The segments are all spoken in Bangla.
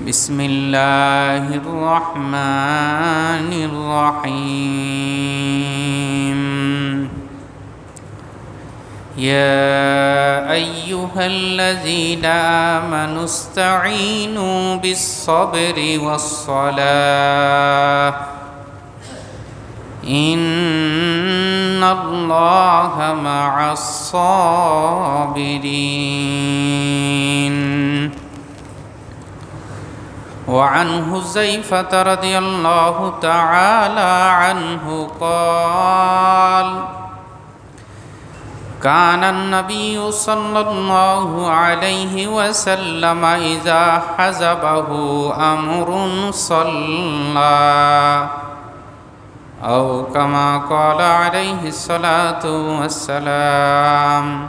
بسم الله الرحمن الرحيم. يا أيها الذين آمنوا استعينوا بالصبر والصلاة. إن الله مع الصابرين. وعن حذيفة رضي الله تعالى عنه قال كان النبي صلى الله عليه وسلم إذا حزبه أمر صلى أو كما قال عليه الصلاة والسلام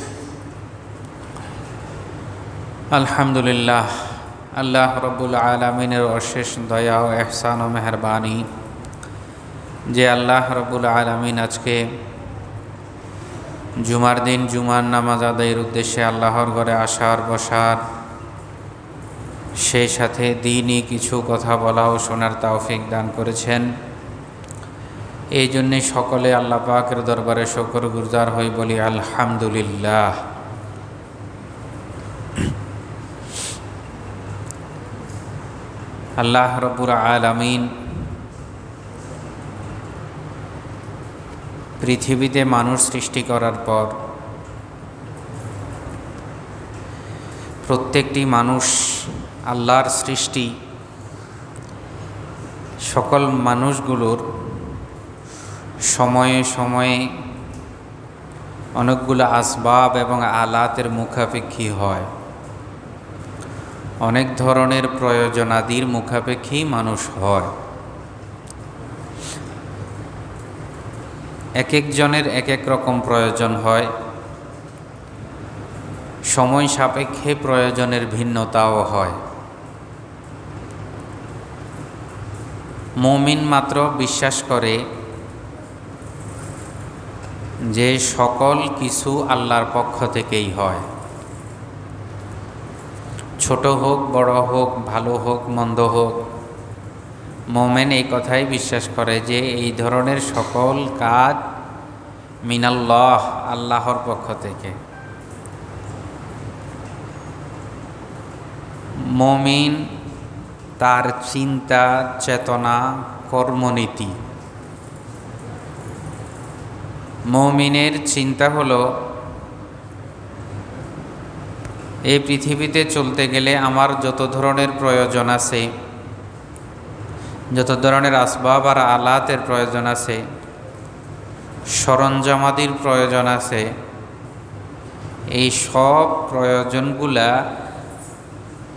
আলহামদুলিল্লাহ, আল্লাহ রব্বুল আলমিনের অশেষ দয়া ও এহসান ও মেহরবানি। যে আল্লাহ রব্বুল আলমিন আজকে জুমার দিন, জুমার নামাজ আদায়ের উদ্দেশ্যে আল্লাহর ঘরে আসার, বসার, সেই সাথে দিনই কিছু কথা বলা ও শোনার তাওফিক দান করেছেন। এই জন্যে সকলে আল্লাহ পাকের দরবারে শকর গুজার হই বলি, আলহামদুলিল্লাহ। আল্লাহ রব্বুর আলামিন পৃথিবীতে মানুষ সৃষ্টি করার পর প্রত্যেকটি মানুষ আল্লাহর সৃষ্টি সকল মানুষগুলোর সময়ে সময়ে অনেকগুলো আসবাব এবং আলাতের মুখাপেক্ষী হয়। অনেক ধরনের প্রয়োজনাদির মুখাপেক্ষী মানুষ হয়। এক একজনের এক এক রকম প্রয়োজন হয়। সময় সাপেক্ষে প্রয়োজনের ভিন্নতাও হয়। মমিন মাত্র বিশ্বাস করে যে সকল কিছু আল্লাহর পক্ষ থেকেই হয়। ছোট হোক, বড় হোক, ভালো হোক, মন্দ হোক। মোমেন এই কথাই বিশ্বাস করে যে এই ধরনের সকল কাজ মিনাল্লাহ, আল্লাহর পক্ষ থেকে। মমিন তার চিন্তা, চেতনা, কর্মনীতি। মমিনের চিন্তা হলো এই পৃথিবীতে চলতে গেলে আমার যত ধরনের প্রয়োজন আছে, যত ধরনের আসবাব আর আলাতের প্রয়োজন আছে, সরঞ্জামাদির প্রয়োজন আছে, এই সব প্রয়োজনগুলা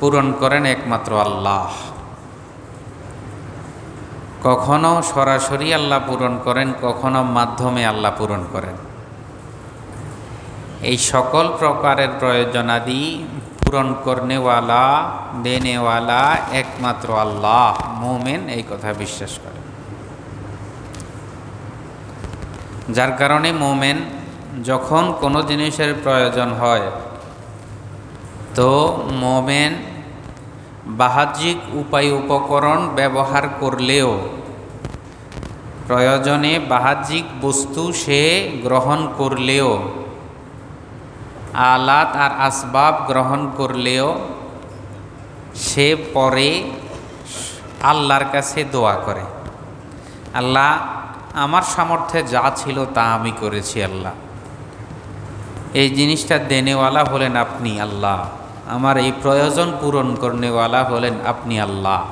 পূরণ করেন একমাত্র আল্লাহ। কখনো সরাসরি আল্লাহ পূরণ করেন, কখনো মাধ্যমে আল্লাহ পূরণ করেন। এই সকল প্রকারের প্রয়োজনাদি পূরণ করনেওয়ালা, দেনেওয়ালা একমাত্র আল্লাহ, মোমেন এই কথা বিশ্বাস করে। যার কারণে মোমেন যখন কোনো জিনিসের প্রয়োজন হয়, তো মোমেন বাহ্যিক উপায় উপকরণ ব্যবহার করলেও প্রয়োজনে বাহ্যিক বস্তু সে গ্রহণ করলেও আলাত আর আসবাব গ্রহণ করলেও সে পরে আল্লাহর কাছে দোয়া করে। আল্লাহ, আমার সামর্থ্যে যা ছিল তা আমি করেছি আল্লাহ। এই জিনিসটা দেনেওয়ালা হলেন আপনি আল্লাহ। আমার এই প্রয়োজন পূরণ করনেওয়ালা হলেন আপনি আল্লাহ।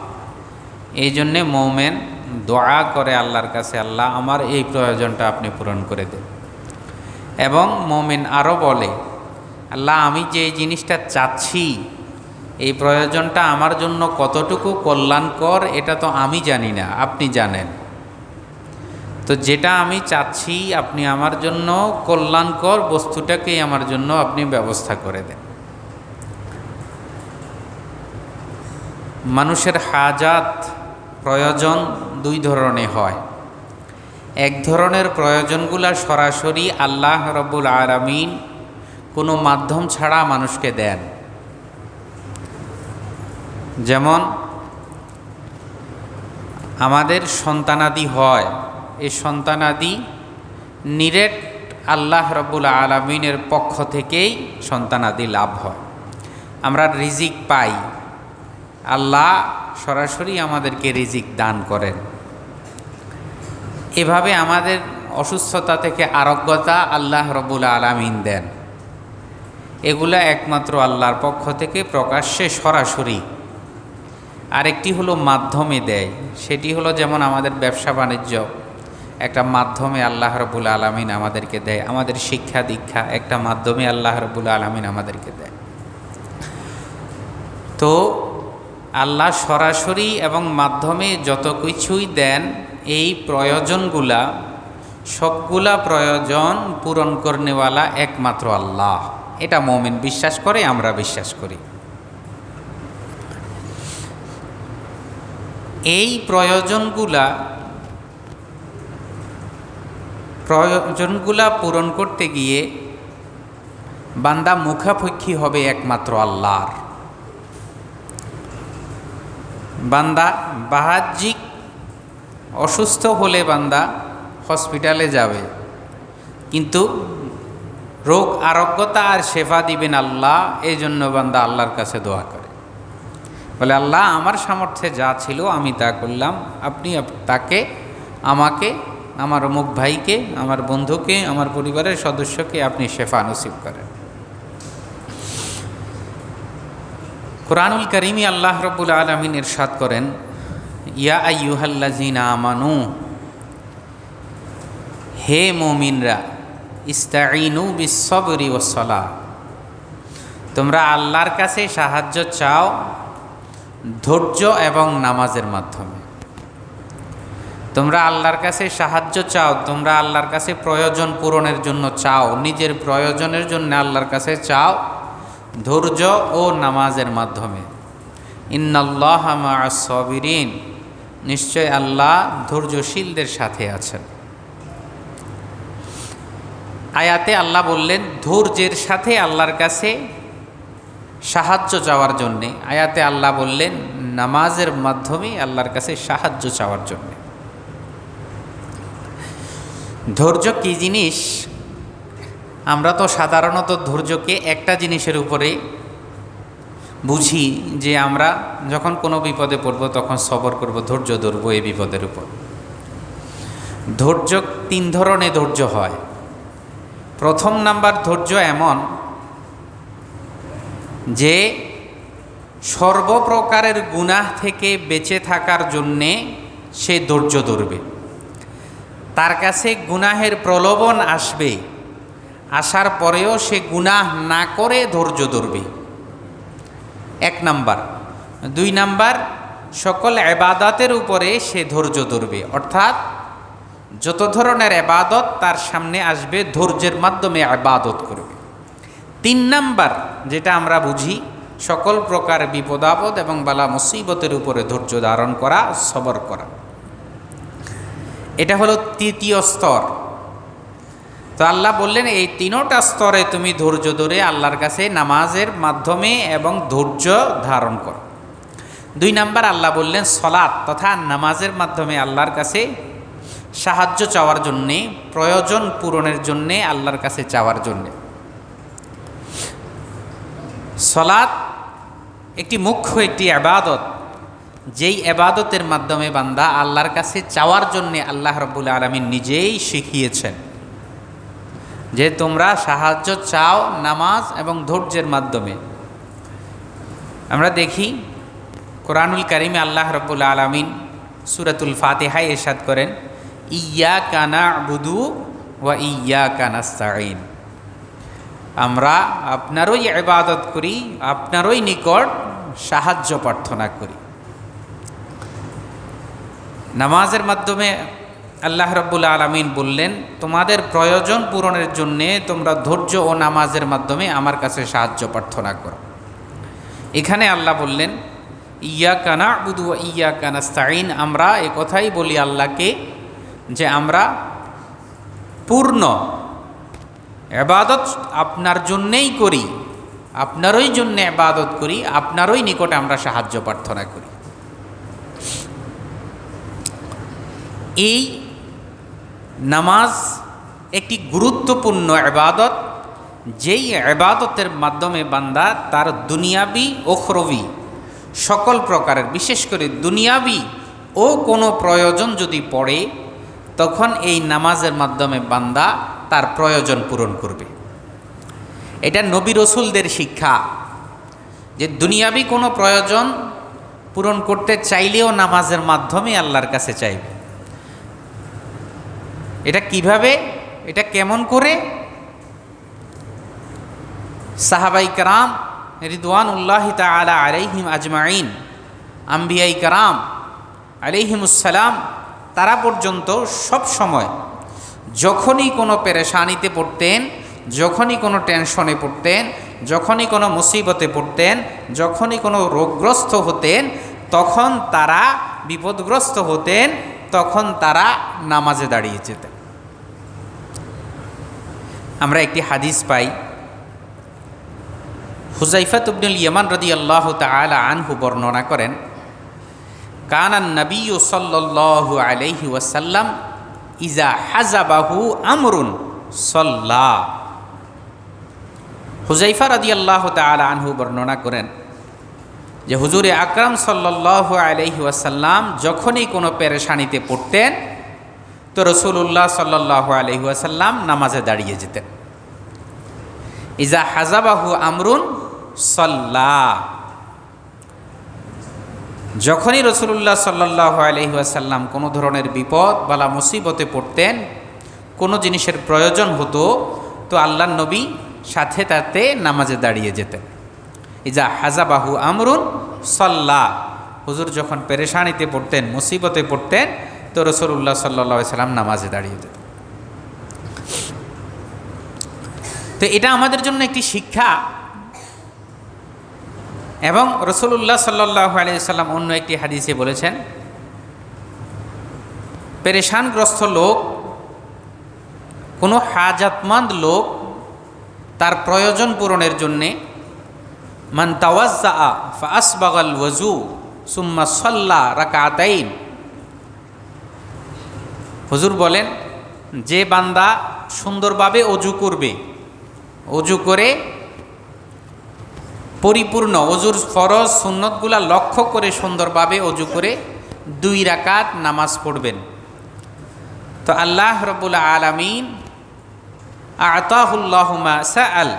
এই জন্যে মৌমেন দোয়া করে আল্লাহর কাছে, আল্লাহ, আমার এই প্রয়োজনটা আপনি পূরণ করে দেন। এবং মৌমেন আরও বলে আল্লাহ, আমি যে জিনিসটা চাচ্ছি, এই প্রয়োজনটা আমার জন্য কতটুকু কল্যাণকর, এটা তো আমি জানি না, আপনি জানেন। তো যেটা আমি চাচ্ছি, আপনি আমার জন্য কল্যাণকর বস্তুটাকেই আমার জন্য আপনি ব্যবস্থা করে দেন। মানুষের হাজাত, প্রয়োজন দুই ধরনের হয়। এক ধরনের প্রয়োজনগুলা সরাসরি আল্লাহ রব্বুল আলমিন কোনো মাধ্যম ছাড়া মানুষকে দেন। যেমন, আমাদের সন্তানাদি হয়। এই সন্তানাদি নিরেট আল্লাহ রব্বুল আলমিনের পক্ষ থেকেই সন্তানাদি লাভ হয়। আমরা রিজিক পাই। আল্লাহ সরাসরি আমাদেরকে রিজিক দান করেন। এভাবে আমাদের অসুস্থতা থেকে আরোগ্যতা আল্লাহ রব্বুল আলমিন দেন। এগুলা একমাত্র আল্লাহর পক্ষ থেকে প্রকাশ্যে সরাসরি। আরেকটি হলো মাধ্যমে দেয়, সেটি হলো যেমন আমাদের ব্যবসা বাণিজ্য। একটা মাধ্যমে আল্লাহ রবুল আলমিন আমাদেরকে দেয়, আমাদের শিক্ষা দীক্ষা একটা মাধ্যমে আল্লাহ রবুল আলমিন আমাদেরকে দেয়। তো আল্লাহ সরাসরি এবং মাধ্যমে যত কিছুই দেন, এই প্রয়োজনগুলা, সবগুলা প্রয়োজন পূরণ করনেওয়ালা একমাত্র আল্লাহ। এটা মোমেন বিশ্বাস করে, আমরা বিশ্বাস করি। এই প্রয়োজনগুলা প্রয়োজনগুলা পূরণ করতে গিয়ে বান্দা মুখাপেক্ষী হবে একমাত্র আল্লাহর। বান্দা বাহ্যিক অসুস্থ হলে বান্দা হসপিটালে যাবে, কিন্তু রোগ আরোগ্যতা আর সেবা দিবেন আল্লাহ, এই জন্য বান্দা আল্লাহর কাছে দোয়া করে। বলে, আল্লাহ, আমার সামর্থ্যে যা ছিল আমি তা করলাম। আপনি তাকে, আমাকে, আমার অমুক ভাইকে, আমার বন্ধুকে, আমার পরিবারের সদস্যকে আপনি শেফা নসিব করেন। কোরআনুল করিমি আল্লাহ রব্বুল আলমিন ইরশাদ করেন, ইয়া আইয়ুহাল্লাজিনা আমানু, হে মোমিনরা ইস্তাইনু বিশ্বরি ওসলা তোমরা আল্লাহর কাছে সাহায্য চাও ধৈর্য এবং নামাজের মাধ্যমে। তোমরা আল্লাহর কাছে সাহায্য চাও, তোমরা আল্লাহর কাছে প্রয়োজন পূরণের জন্য চাও, নিজের প্রয়োজনের জন্য আল্লাহর কাছে চাও ধৈর্য ও নামাজের মাধ্যমে। ইন্নাল্লাহ সবিরিন নিশ্চয় আল্লাহ ধৈর্যশীলদের সাথে আছেন। আয়াতে আল্লাহ বললেন, ধৈর্যের সাথে আল্লাহর কাছে সাহায্য চাওয়ার জন্যে। আয়াতে আল্লাহ বললেন, নামাজের মাধ্যমে আল্লাহর কাছে সাহায্য চাওয়ার জন্যে। ধৈর্য কী জিনিস? আমরা তো সাধারণত ধৈর্যকে একটা জিনিসের উপরে বুঝি যে আমরা যখন কোনো বিপদে পড়ব তখন সবর করব, ধৈর্য ধরবো এই বিপদের উপর। ধৈর্য তিন ধরনের ধৈর্য হয়। প্রথম নাম্বার ধৈর্য এমন যে সর্বপ্রকারের গুনাহ থেকে বেঁচে থাকার জন্যে সে ধৈর্য ধরবে। তার কাছে গুনাহের প্রলোভন আসবে, আসার পরেও সে গুনাহ না করে ধৈর্য ধরবে। এক নাম্বার। দুই নাম্বার, সকল এবাদতের উপরে সে ধৈর্য ধরবে, অর্থাৎ যত ধরনের এবাদত তার সামনে আসবে, ধৈর্যের মাধ্যমে আবাদত করবে। তিন নাম্বার, যেটা আমরা বুঝি, সকল প্রকার বিপদ আপদ এবং বালা মুসিবতের উপরে ধৈর্য ধারণ করা, সবর করা। এটা হলো তৃতীয় স্তর। তো আল্লাহ বললেন, এই তিনোটা স্তরে তুমি ধৈর্য ধরে আল্লাহর কাছে নামাজের মাধ্যমে এবং ধৈর্য ধারণ করো। দুই নাম্বার, আল্লাহ বললেন, সলাৎ তথা নামাজের মাধ্যমে আল্লাহর কাছে সাহায্য চাওয়ার জন্যে, প্রয়োজন পূরণের জন্যে, আল্লাহর কাছে চাওয়ার জন্যে। সলাৎ একটি মুখ্য একটি আবাদত। যেই এবাদতের মাধ্যমে বান্দা আল্লাহর কাছে চাওয়ার জন্যে আল্লাহ রব্বুল আলমিন নিজেই শিখিয়েছেন যে তোমরা সাহায্য চাও নামাজ এবং ধৈর্যের মাধ্যমে। আমরা দেখি, কোরআনুল করিমে আল্লাহ রব্বুল আলমিন সুরাতুল ফাতেহাই এরশাদ করেন। ইয়া কানা বুদু ওয়া ইয়া কানাস্তাইন আমরা আপনারই ইবাদত করি, আপনারই নিকট সাহায্য প্রার্থনা করি। নামাজের মাধ্যমে আল্লাহ রব্বুল আলমিন বললেন, তোমাদের প্রয়োজন পূরণের জন্যে তোমরা ধৈর্য ও নামাজের মাধ্যমে আমার কাছে সাহায্য প্রার্থনা করো। এখানে আল্লাহ বললেন ইয়া কানা বুধু ইয়া কানাস্তাইন আমরা এ কথাই বলি আল্লাহকে যে আমরা পূর্ণ। এবাদত আপনার জন্যেই করি, আপনারই জন্য এবাদত করি, আপনারই নিকটে আমরা সাহায্য প্রার্থনা করি। এই নামাজ একটি গুরুত্বপূর্ণ এবাদত, যেই এবাদতের মাধ্যমে বান্দা তার দুনিয়াবি ও ওখরবি সকল প্রকারের, বিশেষ করে দুনিয়াবি ও কোনো প্রয়োজন যদি পড়ে তখন এই নামাজের মাধ্যমে বান্দা তার প্রয়োজন পূরণ করবে। এটা নবী রসুলদের শিক্ষা যে দুনিয়াবি কোনো প্রয়োজন পূরণ করতে চাইলেও নামাজের মাধ্যমে আল্লাহর কাছে চাইবে। এটা কীভাবে? এটা কেমন করে? সাহাবাই কারাম রিদওয়ান উল্লাহ তালা আলাইহিম আজমাইন, আম্বিয়াই কারাম আলাইহিমুসালাম তারা পর্যন্ত সব সময় যখনই কোনো পেরেশানিতে পড়তেন, যখনই কোনো টেনশনে পড়তেন, যখনই কোনো মুসিবতে পড়তেন, যখনই কোনো রোগগ্রস্ত হতেন, তখন তারা বিপদগ্রস্ত হতেন, তখন তারা নামাজে দাঁড়িয়ে যেতেন। আমরা একটি হাদিস পাই। হুজাইফাত উবনুল ইয়মান রদি আল্লাহ তালা আনহু বর্ণনা করেন কানান নবী সাল্লাল্লাহু আলাইহি ওয়াসাল্লাম ইজা হাজাবাহু আমরুন সল্লা। হুজাইফা রদি আল্লাহ তালা আনহু বর্ণনা করেন যে হুজুরে আকরাম সাল্লাহ আলহি ওয়াসাল্লাম যখনই কোনো পেরেশানিতে পড়তেন, তো রসুল্লাহ সাল্লাহ আলহি ওয়াসাল্লাম নামাজে দাঁড়িয়ে যেতেন। ইজা হাজাবাহু আমরুন সল্লা। যখনই রসুল্লাহ সাল্লাহ আলহি ওয়াসাল্লাম কোনো ধরনের বিপদ বালা মুসিবতে পড়তেন, কোনো জিনিসের প্রয়োজন হতো, তো আল্লাহ নবী সাথে তাতে নামাজে দাঁড়িয়ে যেতেন। ইজা হাজাবাহু আমরুন সল্লা। হুজুর যখন পেরেশানিতে পড়তেন, মুসিবতে পড়তেন, তো রসুল্লাহ সাল্লা সাল্লাম নামাজে দাঁড়িয়ে যেত তো এটা আমাদের জন্য একটি শিক্ষা এবং রসুল্লাহ সাল্লাহ আলিয়াল্লাম অন্য একটি হাদিসে বলেছেন, পেরেশানগ্রস্ত লোক, কোনো হাজাতমন্দ লোক তার প্রয়োজন পূরণের জন্যে, মান তাওয়াজ্জা ফাসবাগাল ওয়াজু সুম্মা সল্লা রাকাতাইন। হুজুর বলেন, যে বান্দা সুন্দরভাবে অজু করবে, অজু করে পরিপূর্ণ অজুর ফরজ সুন্নতগুলা লক্ষ্য করে সুন্দরভাবে অজু করে দুই রাকাত নামাজ পড়বেন। তো আল্লাহ রবুল আলমিন আতাহুল্লাহমা আল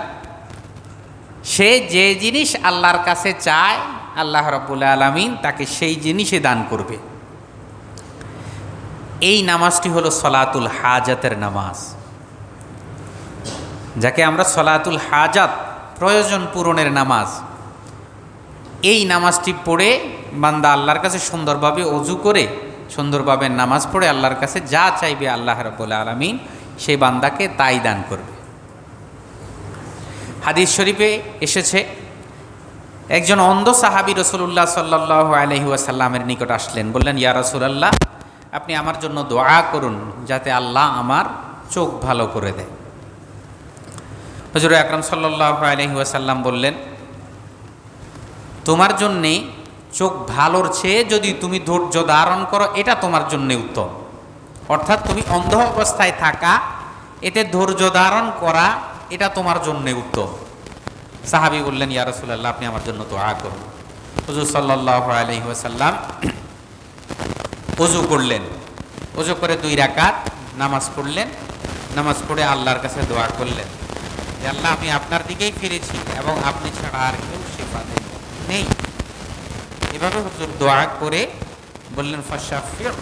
সে যে জিনিস আল্লাহর কাছে চায়, আল্লাহ রব্বুল আলমিন তাকে সেই জিনিসে দান করবে। এই নামাজটি হলো সলাতুল হাজাতের নামাজ। যাকে আমরা সলাতুল হাজাত প্রয়োজন পূরণের নামাজ। এই নামাজটি পড়ে বান্দা আল্লাহর কাছে সুন্দরভাবে অজু করে, সুন্দরভাবে নামাজ পড়ে আল্লাহর কাছে যা চাইবে আল্লাহ রব্বুল আলমিন, সেই বান্দাকে তাই দান করবে। হাদিস শরীফে এসেছে, একজন অন্ধ সাহাবি রসুল্লাহ সাল্লাহ আলহি ওয়াসাল্লামের নিকট আসলেন, বললেন, ইয়া রসুলাল্লাহ, আপনি আমার জন্য দোয়া করুন, যাতে আল্লাহ আমার চোখ ভালো করে দেয়। হজর আকরম সাল্লাহ আলহি ওয়াসাল্লাম বললেন, তোমার জন্যে চোখ ভালোর চেয়ে যদি তুমি ধৈর্য ধারণ করো, এটা তোমার জন্যে উত্তম। অর্থাৎ তুমি অন্ধ অবস্থায় থাকা, এতে ধৈর্য ধারণ করা, এটা তোমার জন্যে উত্তম। সাহাবি বললেন, ইয়া রসুল্লাহ আপনি আমার জন্য আ করুন। হুজুর সাল্লাহ আলহি ওসাল্লাম অজু করলেন। অজু করে দুই রাকাত নামাজ পড়লেন। নামাজ পড়ে আল্লাহর কাছে দোয়া করলেন। যে আল্লাহ আমি আপনার দিকেই ফিরেছি এবং আপনি ছাড়া আর কেউ শেফা দেন নেই। এভাবে হুজুর দোয়া করে বললেন ফশাফির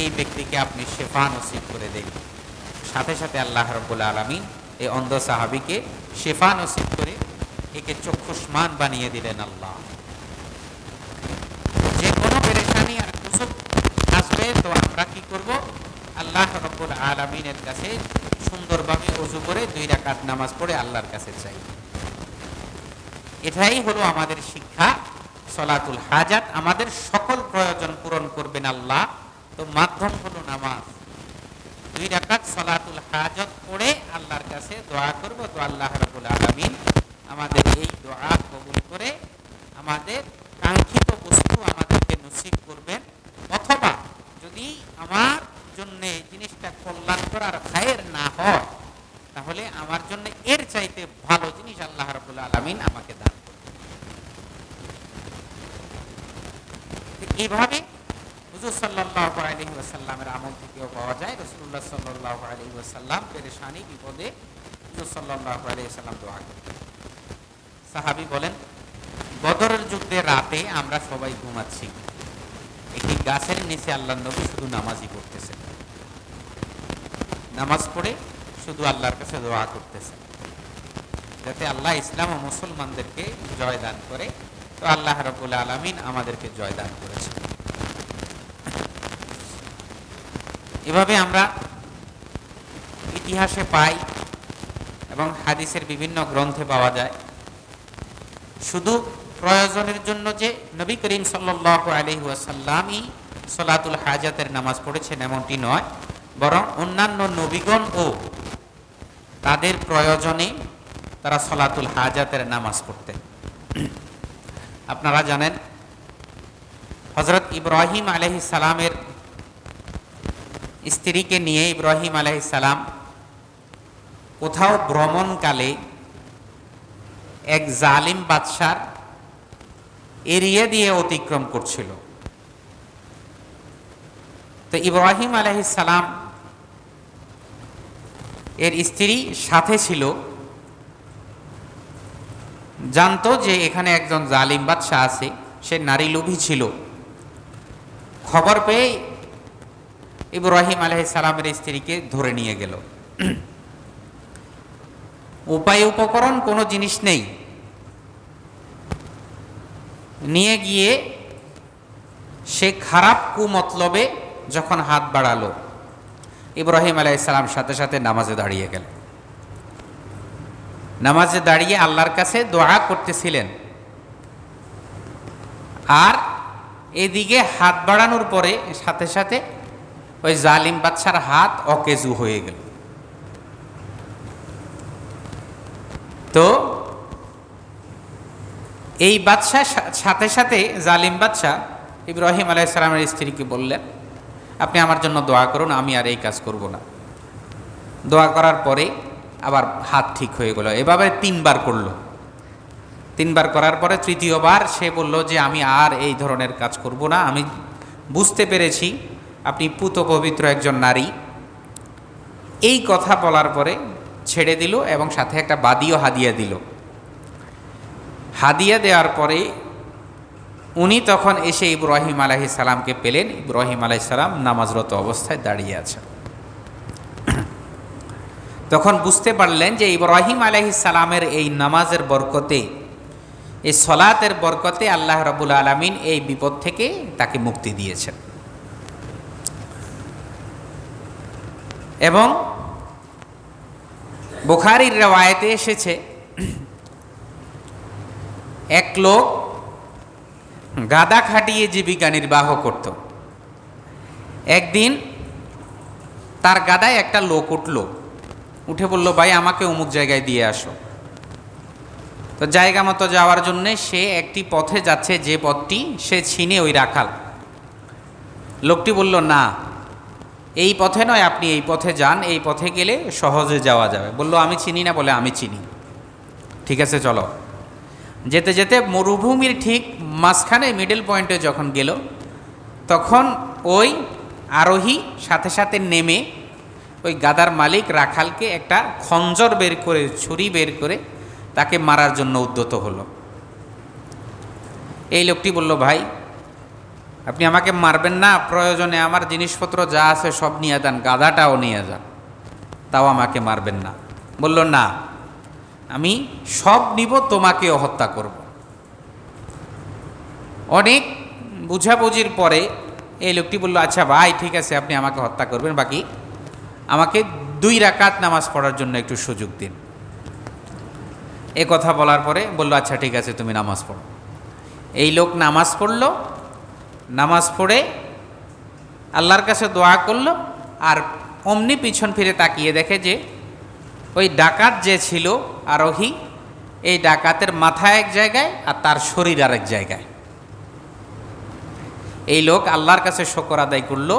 এই ব্যক্তিকে আপনি শেফা নসিব করে দেন। সাথে সাথে আল্লাহ রব্বুল আলমী এই অন্ধ সাহাবিকে শেফা নসিব করে একে চক্ষুষ্মান বানিয়ে দিলেন আল্লাহ। যে কোনো পেরেশানি আর আসবে তো আমরা কি করব? আল্লাহ রব্বুল আলমিনের কাছে সুন্দরভাবে উজু করে দুই রাকাত নামাজ পড়ে আল্লাহর কাছে চাই। এটাই হলো আমাদের শিক্ষা, সলাতুল হাজাত। আমাদের সকল প্রয়োজন পূরণ করবেন আল্লাহ। তো মাধ্যম হলো নামাজ। দুই রাকাত সলাতুল হাজত পড়ে আল্লাহর কাছে দোয়া করব তো আল্লাহ রাবুল আলমিন আমাদের এই দোয়া কবুল করে আমাদের কাঙ্ক্ষিত বস্তু আমাদেরকে নসিব করবেন। অথবা যদি আমার জন্য জিনিসটা কল্যাণকর আর খায়ের না হয়, তাহলে আমার জন্য এর চাইতে ভালো জিনিস আল্লাহ রাবুল আলমিন আমাকে দান এইভাবে হুজুর সাল্লাহ আলহি ওয়াসাল্লামের আমল থেকেও পাওয়া যায়। রসুল্লাহ সাল্লাহ আলহি ওয়াসাল্লাম পেরেশানি বিপদে হুজুর সাল্লাহ আলহি সাল্লাম দোয়া করতেন সাহাবি বলেন, বদরের যুদ্ধে রাতে আমরা সবাই ঘুমাচ্ছি। একটি গাছের নিচে আল্লাহ নবী শুধু নামাজই করতেছেন নামাজ পড়ে শুধু আল্লাহর কাছে দোয়া করতেছেন যাতে আল্লাহ ইসলাম ও মুসলমানদেরকে জয় দান করে। তো আল্লাহ রবুল আলমিন আমাদেরকে জয় দান করেছে। এভাবে আমরা ইতিহাসে পাই এবং হাদিসের বিভিন্ন গ্রন্থে পাওয়া যায়। শুধু প্রয়োজনের জন্য যে নবী করিম সাল্লাহ আলহি সলাতুল হাজাতের নামাজ পড়েছেন এমনটি নয়। বরং অন্যান্য নবীগণ ও তাদের প্রয়োজনে তারা সলাতুল হাজাতের নামাজ পড়তেন আপনারা জানেন হজরত ইব্রাহিম আলহি সালামের স্ত্রীকে নিয়ে ইব্রাহিম আলহি সালাম কোথাও ভ্রমণকালে এক জালিম বাদশার এরিয়া দিয়ে অতিক্রম করছিল। তো ইব্রাহিম আলহি সালাম এর স্ত্রী সাথে ছিল। জানতো যে এখানে একজন জালিম বাদশাহ আছে, সে নারী লোভী ছিল। খবর পেয়ে ইব্রাহিম আলহি সালামের স্ত্রীকে ধরে নিয়ে গেল। উপায় উপকরণ কোনো জিনিস নেই। নিয়ে গিয়ে সে খারাপ কুমতলবে যখন হাত বাড়ালো। ইব্রাহিম আলাইসালাম সাথে সাথে নামাজে দাঁড়িয়ে গেল নামাজে দাঁড়িয়ে আল্লাহর কাছে দোয়া করতেছিলেন। আর এদিকে হাত বাড়ানোর পরে সাথে সাথে ওই জালিম বাচ্চার হাত অকেজু হয়ে গেল। তো এই বাদশাহ সাথে সাথে জালিম বাদশাহ ইব্রাহিম আলাইসালামের স্ত্রীকে বললেন আপনি আমার জন্য দোয়া করুন, আমি আর এই কাজ করব না। দোয়া করার পরে আবার হাত ঠিক হয়ে গেল। এভাবে তিনবার করল। তিনবার করার পরে তৃতীয়বার সে বলল যে, আমি আর এই ধরনের কাজ করব না। আমি বুঝতে পেরেছি আপনি পুত পবিত্র একজন নারী। এই কথা বলার পরে ছেড়ে দিল এবং সাথে একটা বাদিও হাদিয়া দিল। হাদিয়া দেওয়ার পরে উনি তখন এসে ইব্রাহিম আলাহি সালামকে পেলেন। ইব্রাহিম আলাহি সালাম নামাজরত অবস্থায় দাঁড়িয়ে আছেন। তখন বুঝতে পারলেন যে ইব্রাহিম আলাহি সালামের এই নামাজের বরকতে এই সলাতের বরকতে আল্লাহ রবুল আলমিন এই বিপদ থেকে তাকে মুক্তি দিয়েছেন। এবং বুখারির রেওয়ায়তে এসেছে, এক লোক গাদা খাটিয়ে জীবিকা নির্বাহ করত। একদিন তার গাদায় একটা লোক উঠল। উঠে বলল, ভাই, আমাকে অমুক জায়গায় দিয়ে আসো। তো জায়গা মতো যাওয়ার জন্যে সে একটি পথে যাচ্ছে, যে পথটি সে ছিনে ওই রাখাল। লোকটি বলল, না, এই পথে নয়, আপনি এই পথে যান, এই পথে গেলে সহজে যাওয়া যাবে। বলল, আমি চিনি না বলে আমি চিনি। ঠিক আছে, চলো। যেতে যেতে মরুভূমির ঠিক মাঝখানে মিডল পয়েন্টে যখন গেল, তখন ওই আরোহী সাথে সাথে নেমে ওই গাদার মালিক রাখালকে একটা খঞ্জর বের করে, ছুরি বের করে তাকে মারার জন্য উদ্যত হলো। এই লোকটি বলল, ভাই, আপনি আমাকে মারবেন না, প্রয়োজনে আমার জিনিসপত্র যা আছে সব নিয়ে যান গাদাটাও নিয়ে যান, তাও আমাকে মারবেন না। বলল, না আমি সব নিব, তোমাকেও হত্যা করব। অনেক বুঝাবুঝির পরে এই লোকটি বলল আচ্ছা ভাই, ঠিক আছে, আপনি আমাকে হত্যা করবেন, বাকি আমাকে দুই রাকাত নামাজ পড়ার জন্য একটু সুযোগ দিন। এ কথা বলার পরে বলল আচ্ছা ঠিক আছে, তুমি নামাজ পড়ো। এই লোক নামাজ পড়ল, নামাজ পড়ে আল্লাহর কাছে দোয়া করল, আর অমনি পিছন ফিরে তাকিয়ে দেখে যে ওই ডাকাত যে ছিল আরোহী, এই ডাকাতের মাথা এক জায়গায় আর তার শরীর আরেক জায়গায়। এই লোক আল্লাহর কাছে শকর আদায় করল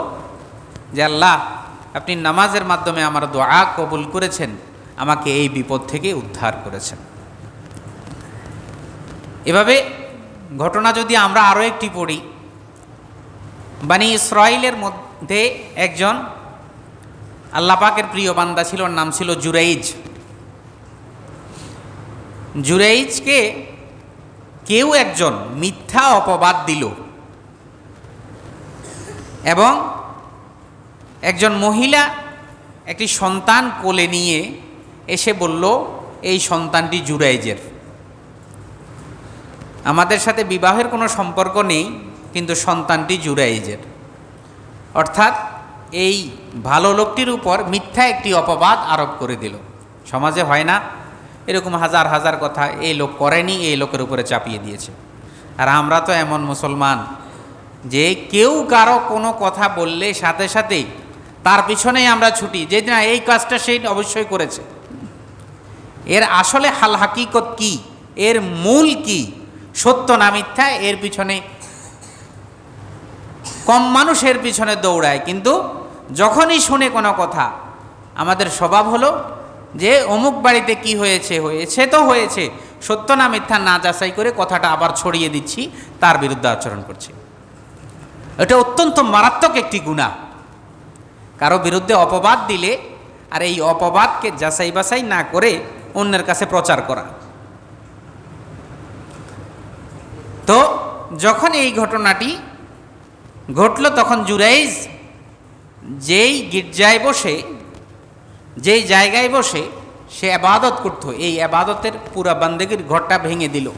যে, আল্লাহ, আপনি নামাজের মাধ্যমে আমার দোয়া কবুল করেছেন, আমাকে এই বিপদ থেকে উদ্ধার করেছেন। এভাবে ঘটনা যদি আমরা আরও একটি পড়ি, বানি ইসরায়েলের মধ্যে একজন আল্লাহ পাকের প্রিয় বান্দা ছিল নাম ছিল জুরাইজ। জুরাইজকে কেউ একজন মিথ্যা অপবাদ দিল এবং একজন মহিলা একটি সন্তান কোলে নিয়ে এসে বলল, এই সন্তানটি জুরাইজের। আমাদের সাথে বিবাহের কোনো সম্পর্ক নেই, কিন্তু সন্তানটি জুরাইজের। অর্থাৎ এই ভালো লোকটির উপর মিথ্যা একটি অপবাদ আরোপ করে দিল। সমাজে হয় না। এরকম হাজার হাজার কথা এই লোক করেনি, এই লোকের উপরে চাপিয়ে দিয়েছে। আর আমরা তো এমন মুসলমান যে কেউ কারও কোনো কথা বললে সাথে সাথেই তার পিছনেই আমরা ছুটি। যে না, এই কাজটা সেই অবশ্যই করেছে। এর আসলে হাল হাকিকত কি? এর মূল কি? সত্য না মিথ্যা? এর পিছনে কম মানুষের পিছনে দৌড়ায়, কিন্তু যখনই শুনে কোনো কথা, আমাদের স্বভাব হলো যে, অমুক বাড়িতে কি হয়েছে হয়েছে তো হয়েছে, সত্য না মিথ্যা না যাচাই করে কথাটা আবার ছড়িয়ে দিচ্ছি, তার বিরুদ্ধে আচরণ করছি। এটা অত্যন্ত মারাত্মক একটি গুণা কারও বিরুদ্ধে অপবাদ দিলে, আর এই অপবাদকে যাচাই বাছাই না করে অন্যের কাছে প্রচার করা। তো, যখন এই ঘটনাটি ঘটল তখন জুরাইজ, যেই গির্জায় বসে, যেই জায়গায় বসে সে আবাদত করতো। এই আবাদতের পুরা বান্দেগীর ঘরটা ভেঙে দিল।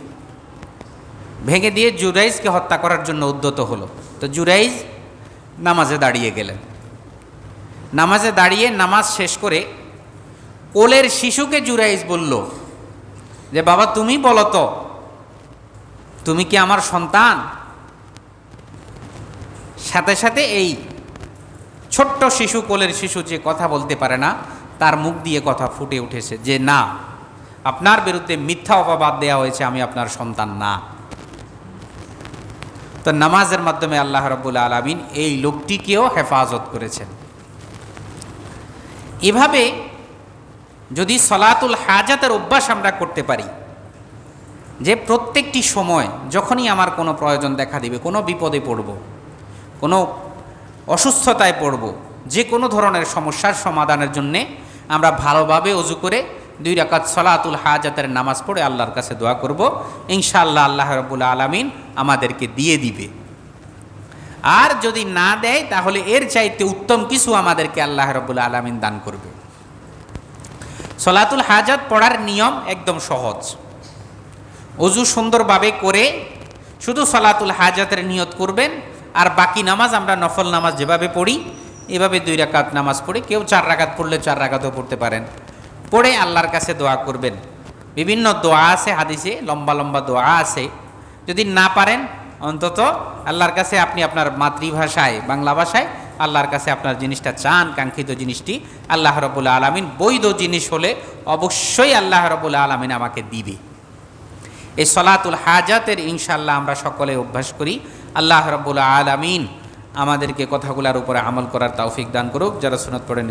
ভেঙে দিয়ে জুরাইজকে হত্যা করার জন্য উদ্যত হলো। তো জুরাইজ নামাজে দাঁড়িয়ে গেলেন। নামাজে দাঁড়িয়ে নামাজ শেষ করে কোলের শিশুকে জুরাইজ বলল, যে বাবা, তুমি বলো তো, তুমি কি আমার সন্তান? সাথে সাথে এই ছোট্ট শিশু, কোলের শিশু যে কথা বলতে পারে না, তার মুখ দিয়ে কথা ফুটে উঠেছে যে, না, আপনার বিরুদ্ধে মিথ্যা অপবাদ দেওয়া হয়েছে, আমি আপনার সন্তান না। তো নামাজের মাধ্যমে আল্লাহ রব্বুল আলমিন এই লোকটিকেও হেফাজত করেছেন। এভাবে যদি সলাতুল হাজাতের অভ্যাস আমরা করতে পারি, যে প্রত্যেকটি সময় যখনই আমার কোনো প্রয়োজন দেখা দিবে, কোনো বিপদে পড়ব কোনো অসুস্থতায় পড়ব, যে কোনো ধরনের সমস্যার সমাধানের জন্যে আমরা ভালোভাবে অজু করে দুই রাকাত সলাতুল হাজাতের নামাজ পড়ে আল্লাহর কাছে দোয়া করব। ইনশাআল্লাহ আল্লাহ রবুল আলমিন আমাদেরকে দিয়ে দিবে। আর যদি না দেয়, তাহলে এর চাইতে উত্তম কিছু আমাদেরকে আল্লাহ রবুল আলমিন দান করবে। সলাতুল হাজাত পড়ার নিয়ম একদম সহজ। অজু সুন্দরভাবে করে শুধু সলাতুল হাজাতের নিয়ত করবেন আর বাকি নামাজ আমরা নফল নামাজ যেভাবে পড়ি, এভাবে দুই রাকাত নামাজ পড়ি। কেউ চার রাকাত পড়লে চার রাকাতও পড়তে পারেন। পড়ে আল্লাহর কাছে দোয়া করবেন। বিভিন্ন দোয়া আছে, হাদিসে লম্বা লম্বা দোয়া আছে। যদি না পারেন, অন্তত আল্লাহর কাছে আপনি আপনার মাতৃভাষায়, বাংলা ভাষায় আল্লাহর কাছে আপনার জিনিসটা চান, কাঙ্ক্ষিত জিনিসটি আল্লাহ রবুল্লা আলমিন বৈধ জিনিস হলে অবশ্যই আল্লাহ রবুল্লা আলমিন আমাকে দিবে। এই সলাতুল হাজাতের ইনশাল্লাহ আমরা সকলে অভ্যাস করি। আল্লাহ রব্বুল আলমিন আমাদেরকে কথাগুলার উপরে আমল করার তৌফিক দান করুক যারা সুনত পড়েন